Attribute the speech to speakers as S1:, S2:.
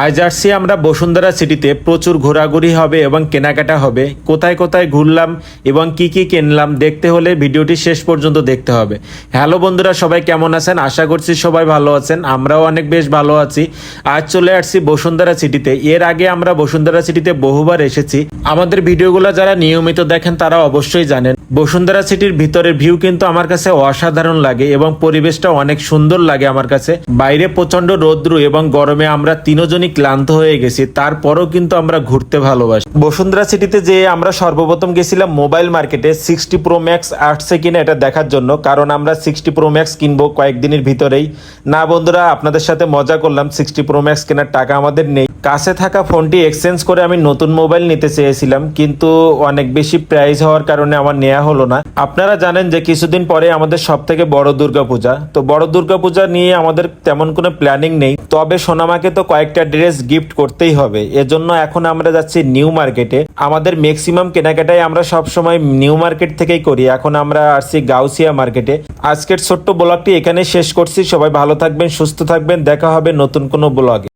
S1: আজ আমরা বসুন্ধরা সিটিতে প্রচুর ঘোরাঘুরি হবে এবং কেনাকাটা হবে। কোথায় কোথায় ঘুরলাম এবং কি কি কিনলাম দেখতে হলে ভিডিওটি শেষ পর্যন্ত দেখতে হবে। হ্যালো বন্ধুরা, সবাই কেমন আছেন? আশা করছি সবাই ভালো আছেন। আমরাও অনেক বেশ ভালো আছি। আজ চলে আসছি বসুন্ধরা সিটিতে। এর আগে আমরা বসুন্ধরা সিটিতে বহুবার এসেছি। আমাদের ভিডিওগুলো যারা নিয়মিত দেখেন তারা অবশ্যই জানেন। বসুন্ধরা সিটির ভিতরের ভিউ কিন্তু আমার কাছে অসাধারণ লাগে এবং পরিবেশটা অনেক সুন্দর লাগে আমার কাছে। বাইরে প্রচণ্ড রৌদ্র এবং গরমে আমরা তিনজনই ক্লান্ত হয়ে গেছি, তারপরও কিন্তু আমরা ঘুরতে ভালোবাসি। বসুন্ধরা সিটিতে যে আমরা সর্বপ্রথম গেছিলাম মোবাইল মার্কেটে সিক্সটি প্রো ম্যাক্স আসছে কিনা এটা দেখার জন্য, কারণ আমরা সিক্সটি প্রো ম্যাক্স কিনবো কয়েকদিনের ভিতরেই। না বন্ধুরা, আপনাদের সাথে মজা করলাম, সিক্সটি প্রো ম্যাক্স কেনার টাকা আমাদের নেই। কাছে থাকা ফোনটি এক্সচেঞ্জ করে আমি নতুন মোবাইল নিতে চেয়েছিলাম, কিন্তু অনেক বেশি প্রাইস হওয়ার কারণে আমার নেওয়া হলো না। আপনারা জানেন যে কিছুদিন পরে আমাদের সব থেকে বড় দুর্গাপূজা। তো বড় দুর্গাপূজা নিয়ে আমাদের তেমন কোনো প্ল্যানিং নেই। তবে সোনামাকে তো কয়েকটা ড্রেস গিফট করতেই হবে। এজন্য এখন আমরা যাচ্ছি নিউ মার্কেটে। আমাদের ম্যাক্সিমাম কেনাকাটাই আমরা সব সময় নিউ মার্কেট থেকেই করি। এখন আমরা আসছি গাউসিয়া মার্কেটে। আজকের ছোট্ট ব্লগটি এখানে শেষ করছি। সবাই ভালো থাকবেন, সুস্থ থাকবেন। দেখা হবে নতুন কোনো ব্লগে।